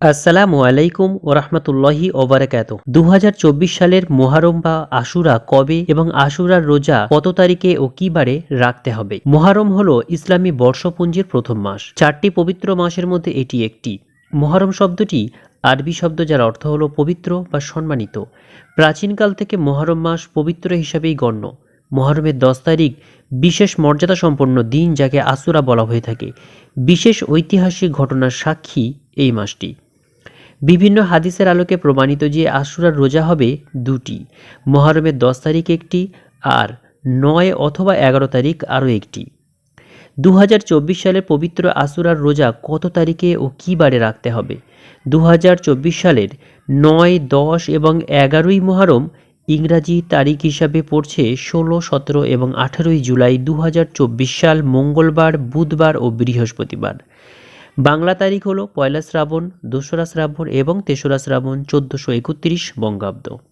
আসসালামু আলাইকুম ওরহমতুল্লাহি ওবরাকাত দু সালের মোহারম বা আশুরা কবে এবং আশুরার রোজা কত তারিখে ও কি বারে রাখতে হবে? মোহারম হলো ইসলামী বর্ষপুঞ্জির প্রথম মাস। চারটি পবিত্র মাসের মধ্যে এটি একটি। মোহারম শব্দটি আরবি শব্দ যার অর্থ হলো পবিত্র বা সম্মানিত। প্রাচীনকাল থেকে মোহারম মাস পবিত্র হিসাবেই গণ্য। মহরমের দশ তারিখ বিশেষ মর্যাদা সম্পন্ন দিন যাকে আসুরা বলা হয়ে থাকে। বিশেষ ঐতিহাসিক ঘটনার সাক্ষী এই মাসটি। বিভিন্ন হাদিসের আলোকে প্রমাণিত যে আশুরার রোজা হবে দুটি, মহরমের দশ তারিখ একটি আর নয় অথবা এগারো তারিখ আরও একটি। দু হাজার চব্বিশ সালের পবিত্র আসুরার রোজা কত তারিখে ও কী বারে রাখতে হবে? দু হাজার চব্বিশ সালের নয়, দশ এবং এগারোই মহরম ইংরাজি তারিখ হিসাবে পড়ছে ষোলো, সতেরো এবং আঠারোই জুলাই দু হাজার চব্বিশ সাল মঙ্গলবার, বুধবার ও বৃহস্পতিবার। বাংলা তারিখ হলো পয়লা শ্রাবণ দোসরা শ্রাবণ এবং তেসরা শ্রাবণ চোদ্দোশো একত্রিশ বঙ্গাব্দ।